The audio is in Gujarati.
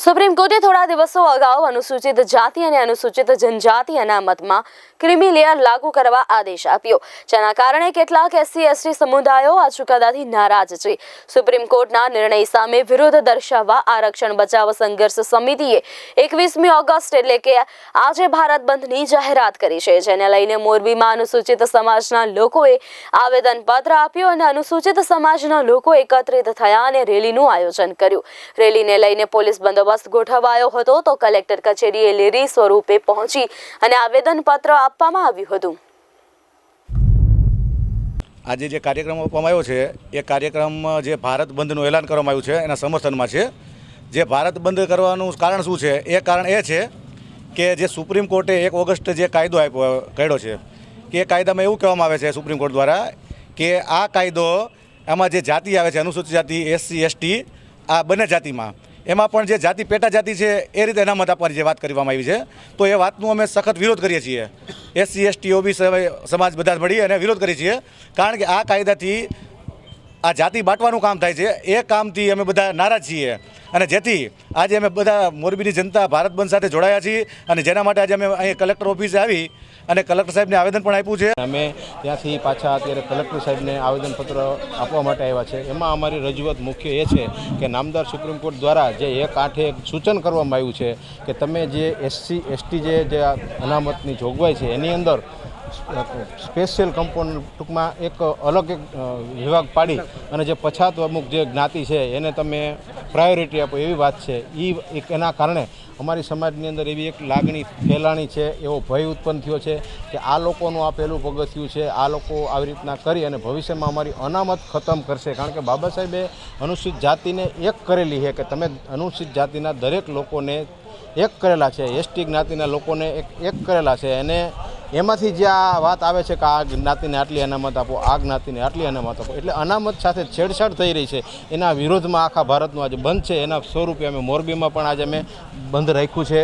સુપ્રીમ કોર્ટે થોડા દિવસો અગાઉ અનુસૂચિત જાતિ અને અનુસૂચિત જનજાતિ અનામતમાં ક્રિમી લેયર લાગુ કરવા આદેશ આપ્યો. જેના કારણે કેટલાક એસસી, એસટી સમુદાયો આ ચુકાદાથી નારાજ છે. સુપ્રીમ કોર્ટના નિર્ણય સામે વિરોધ દર્શાવવા આરક્ષણ બચાવ સંઘર્ષ સમિતિએ એકવીસમી ઓગસ્ટ એટલે કે આજે ભારત બંધની જાહેરાત કરી છે, જેને લઈને મોરબીમાં અનુસૂચિત સમાજના લોકોએ આવેદનપત્ર આપ્યું અને અનુસૂચિત સમાજના લોકો એકત્રિત થયા અને રેલીનું આયોજન કર્યું. રેલીને લઈને પોલીસ બંદોબસ્ત ગોઠવાયો હતો તો કલેક્ટર કચેરીએ લેરી સ્વરૂપે પહોંચી અને આવેદનપત્ર આપવામાં આવ્યું હતું. આજે જે કાર્યક્રમ આપવામાં આવ્યો છે, એ કાર્યક્રમ જે ભારત બંધનું એલાન કરવામાં આવ્યું છે, એના સમર્થનમાં છે. જે ભારત બંધ કરવાનું કારણ શું છે? એ કારણ એ છે કે જે સુપ્રીમ કોર્ટે એક ઓગસ્ટ જે કાયદો આપ્યો કર્યો છે, કે એ કાયદામાં એવું કહેવામાં આવે છે સુપ્રીમ કોર્ટ દ્વારા કે આ કાયદો એમાં જે જાતિ આવે છે, અનુસૂચિત જાતિ, એસસી, એસટી, આ બંને જાતિમાં એમાં પણ જે જાતિ પેટા જાતિ છે, એ રીતે અનામત આપવાની જે વાત કરવામાં આવી છે, તો એ વાતનું અમે સખત વિરોધ કરીએ છીએ. એસસી, એસટી, ઓબી સમાજ બધા મળી અને વિરોધ કરીએ છીએ. કારણ કે આ કાયદાથી આ જાતિ બાંટવાનું કામ થાય છે. એ કામથી અમે બધા નારાજ છીએ. અને જેથી આજે અમે બધા મોરબીની જનતા ભારત બંધ સાથે જોડાયા છીએ અને જેના માટે આજે અમે અહીં કલેક્ટર ઓફિસે આવી અને કલેક્ટર સાહેબને આવેદન પણ આપ્યું છે. અમે ત્યાંથી પાછા અત્યારે કલેક્ટર સાહેબને આવેદનપત્ર આપવા માટે આવ્યા છે. એમાં અમારી રજૂઆત મુખ્ય એ છે કે નામદાર સુપ્રીમ કોર્ટ દ્વારા જે એક આઠે સૂચન કરવામાં આવ્યું છે કે તમે જે એસસી, એસટી જે અનામતની જોગવાઈ છે, એની અંદર સ્પેશિયલ કમ્પોનન્ટ ટૂંકમાં એક અલગ એક વિભાગ પાડી અને જે પછાત અમુક જે જ્ઞાતિ છે એને તમે પ્રાયોરિટી આપો એવી વાત છે. એ એક એના કારણે અમારી સમાજની અંદર એવી એક લાગણી ફેલાણી છે, એવો ભય ઉત્પન્ન થયો છે કે આ લોકોનું આ પહેલું પગથિયું છે, આ લોકો આવી રીતના કરી અને ભવિષ્યમાં અમારી અનામત ખતમ કરશે. કારણ કે બાબા સાહેબે અનુસૂચિત જાતિને એક કરેલી છે કે તમે અનુસૂચિત જાતિના દરેક લોકોને એક કરેલા છે, એસટી જ્ઞાતિના લોકોને એક એક કરેલા છે. અને એમાંથી જે આ વાત આવે છે કે આ જ્ઞાતિને આટલી અનામત આપો, આ જ્ઞાતિને આટલી અનામત આપો, એટલે અનામત સાથે છેડછાડ થઈ રહી છે. એના વિરોધમાં આખા ભારતનું આજે બંધ છે. એના સ્વરૂપે અમે મોરબીમાં પણ આજે અમે બંધ રાખ્યું છે.